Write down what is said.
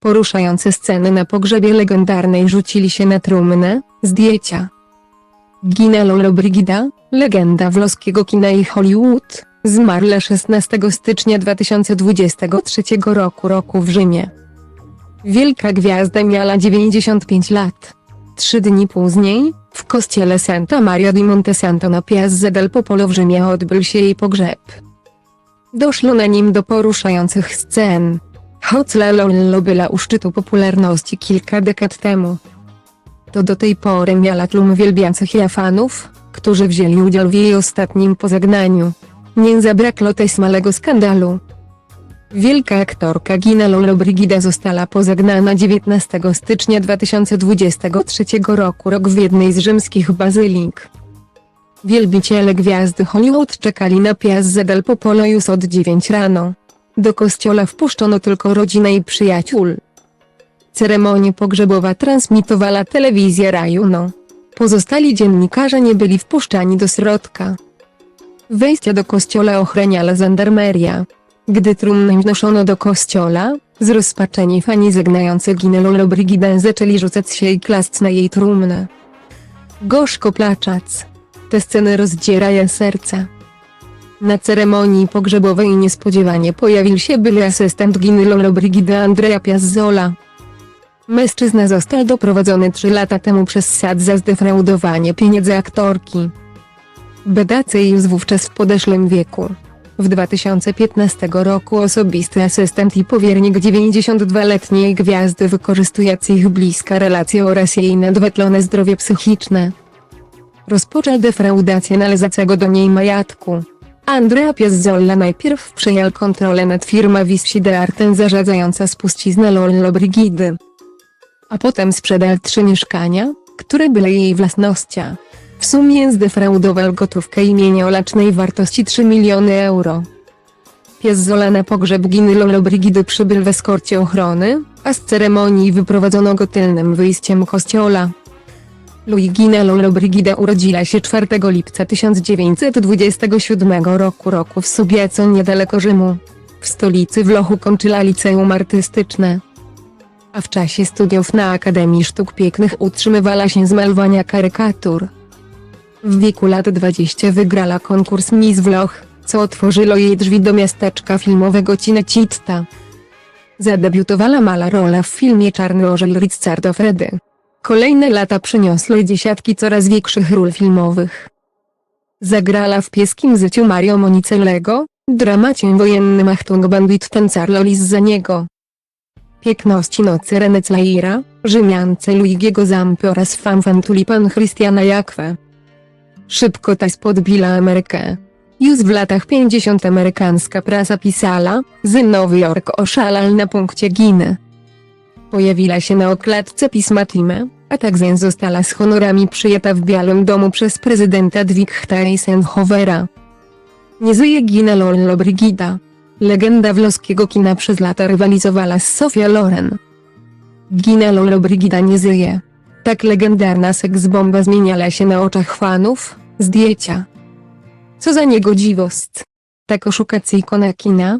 Poruszające sceny na pogrzebie legendarnej rzucili się na trumnę, zdjęcia. Gina Lolo Brigida, legenda włoskiego kina i Hollywood, zmarła 16 stycznia 2023 roku roku w Rzymie. Wielka gwiazda miała 95 lat. Trzy dni później, w kościele Santa Maria di Montesanto na Piazza del Popolo w Rzymie odbył się jej pogrzeb. Doszło na nim do poruszających scen. Choć La Lollo była u szczytu popularności kilka dekad temu. To do tej pory miała tłum wielbiących jej fanów, którzy wzięli udział w jej ostatnim pożegnaniu. Nie zabrakło też malego skandalu. Wielka aktorka Gina Lolo Brigida została pożegnana 19 stycznia 2023 roku rok w jednej z rzymskich bazylik. Wielbiciele gwiazdy Hollywood czekali na Piazza del Popolo już od 9 rano. Do kościoła wpuszczono tylko rodzinę i przyjaciół. Ceremonię pogrzebowa transmitowała telewizja Rajuno. Pozostali dziennikarze nie byli wpuszczani do środka. Wejście do kościoła ochraniała żandarmeria. Gdy trumnę wnoszono do kościoła, zrozpaczeni fani żegnający Ginę Lolo Brigidę zaczęli rzucać się i klaść na jej trumnę. Gorzko placząc. Te sceny rozdzierają serca. Na ceremonii pogrzebowej niespodziewanie pojawił się były asystent Giny Lolo Brigidy Andrea Piazzola. Mężczyzna został doprowadzony trzy lata temu przez SAD za zdefraudowanie pieniędzy aktorki. Bedacy już wówczas w podeszłym wieku. W 2015 roku osobisty asystent i powiernik 92-letniej gwiazdy wykorzystując ich bliska relacje oraz jej nadwetlone zdrowie psychiczne. Rozpoczął defraudację należącego do niej majątku. Andrea Piazzolla najpierw przejął kontrolę nad firmą Visci de Arten zarządzająca spuściznę Lollo Brigidy. A potem sprzedał trzy mieszkania, które były jej własnością. W sumie zdefraudował gotówkę imienia o lacznej wartości 3 miliony euro. Piazzola na pogrzeb Giny Lolo Brigidy przybył w eskorcie ochrony, a z ceremonii wyprowadzono go tylnym wyjściem kościoła. Luigina Lolo urodziła się 4 lipca 1927 roku roku w Subieco niedaleko Rzymu. W stolicy Włochu kończyła liceum artystyczne. A w czasie studiów na Akademii Sztuk Pięknych utrzymywała się z malowania karykatur. W wieku lat 20 wygrała konkurs Miss Włoch, co otworzyło jej drzwi do miasteczka filmowego Cinecitta. Zadebiutowała mala rola w filmie Czarny Orzel Rizzardo Fedy. Kolejne lata przyniosły dziesiątki coraz większych ról filmowych. Zagrała w pieskim zyciu Mario Monicelego, dramacie wojennym Achtung Bandit Tencarlo Lis za niego. Piękności nocy René Claira, Rzymiance Luigiego Zampy oraz Fanfan Tulipan Christiana Jakwe. Szybko ta podbila Amerykę. Już w latach 50 amerykańska prasa pisała, że Nowy Jork oszalał na punkcie Giny. Pojawiła się na okładce pisma Time, a także została z honorami przyjęta w Białym Domu przez prezydenta Dwighta Eisenhowera. Nie żyje Gina Lollo Brigida. Legenda włoskiego kina przez lata rywalizowała z Sofia Loren. Gina Lollo Brigida nie żyje. Tak legendarna seksbomba zmieniała się na oczach fanów, zdjęcia. Co za niegodziwość. Tak oszukacja ikona kina,